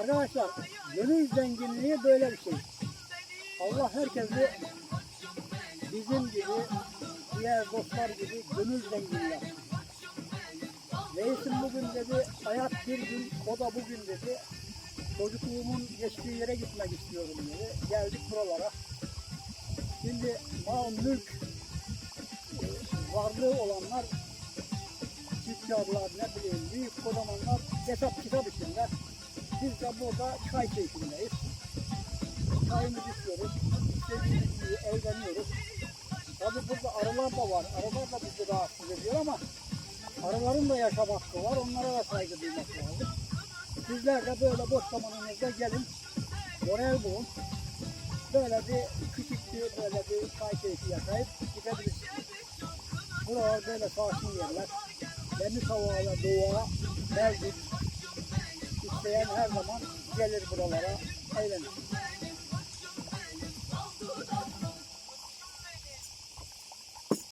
Arkadaşlar gönül zenginliği böyle bir şey. Allah herkesi bizim gibi diğer dostlar gibi gönül zenginliği yapsın. Bugün dedi hayat bir gün o da bugün dedi çocukluğumun geçtiği yere gitmek istiyorum dedi. Geldik buralara. Şimdi mal mülk varlığı olanlar tüccarlar ne bileyim büyük kodamanlar hesap kitap içinde. Biz de burada çay keyfindeyiz. Çayımızı içiyoruz. İstediğimiz gibi eğleniyoruz. Tabi burada arılar da var. Arılar da bizi rahatsız ediyor ama arıların da yaşam hakkı var. Onlara da saygı duymak lazım. Sizler de böyle boş zamanınızda gelin. Moral bulun. Böyle bir küçük bir böyle bir çay keyfi yaşayıp gidebilirsiniz. Buralar böyle sakin yerler. Temiz havayla doğa, mevcut. İsteyen her zaman gelir buralara eğlenir.